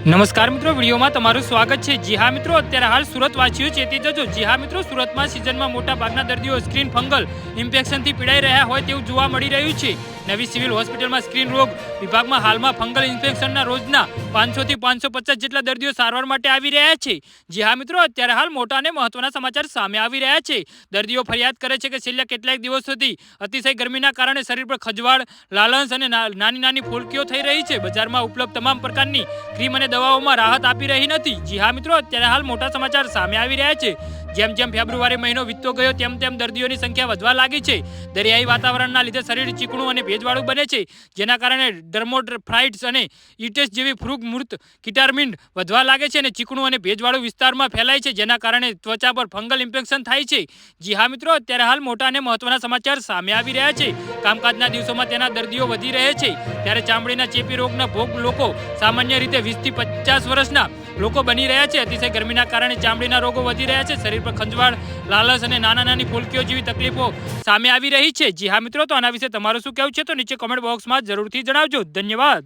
નમસ્કાર મિત્રો, વિડીયોમાં તમારું સ્વાગત છે. જી હા મિત્રો, અત્યારે હાલ સુરત વાસીઓ ચેતી જજો. જી હા મિત્રો, સુરતમાં સિઝનમાં મોટા ભાગના દર્દીઓ સ્ક્રીન ફંગલ, ઇન્ફેક્શનથી પીડાઈ રહ્યા હોય તેવું જોવા મળી રહ્યું છે. નવી સિવિલ હોસ્પિટલમાં સ્ક્રીન રોગ વિભાગમાં હાલમાં ફંગલ ઇન્ફેક્શનના રોજના પાંચસો થી પાંચસો પચાસ જેટલા દર્દીઓ સારવાર માટે આવી રહ્યા છે. જી હા મિત્રો, અત્યારે હાલ મોટા અને મહત્વના સમાચાર સામે આવી રહ્યા છે. દર્દીઓ ફરિયાદ કરે છે કે છેલ્લા કેટલાક દિવસોથી અતિશય ગરમીના કારણે શરીર પર ખજવાળ લાલન્સ અને નાની નાની ફૂલકીઓ થઈ રહી છે. બજારમાં ઉપલબ્ધ તમામ પ્રકારની ક્રીમ અને દવાઓમાં રાહત આપી રહી નથી. જી હા મિત્રો, અત્યારે હાલ મોટા સમાચાર સામે આવી રહ્યા છે. જેમ જેમ ફેબ્રુઆરી મહિનો વીતતો ગયો, તેમ તેમ દર્દીઓની સંખ્યા વધવા લાગી છે. દરિયાઈ વાતાવરણના લીધે શરીર ચીકણું અને ભેજવાળું બને છે. જેના કારણે ડર્મોફ્રાઇટ્સ અને ઇટેસ જેવી ફ્રૂગ મૃત કિટારમિન્ડ વધવા લાગે છે અને ચીકણું અને ભેજવાળું વિસ્તારમાં ફેલાય છે, જેના કારણે ત્વચા પર ફંગલ ઇન્ફેક્શન થાય છે. જી હા મિત્રો, અત્યારે હાલ મોટા અને મહત્વના સમાચાર સામે આવી રહ્યા છે. કામકાજના દિવસોમાં તેના દર્દીઓ વધી રહે છે. ત્યારે ચામડીના ચેપી રોગના ભોગ લોકો સામાન્ય રીતે વીસથી પચાસ વર્ષના લોકો બની રહ્યા છે. અતિશય ગરમીના કારણે ચામડીના રોગો વધી રહ્યા છે. શરીર પર ખંજવાળ લાલસ અને નાના નાની ફૂલકીઓ જેવી તકલીફો સામે આવી રહી છે. જી હા મિત્રો, તો આના વિશે તમારું શું કહેવું છે? તો નીચે કોમેન્ટ બોક્સમાં જરૂરથી જણાવજો. ધન્યવાદ.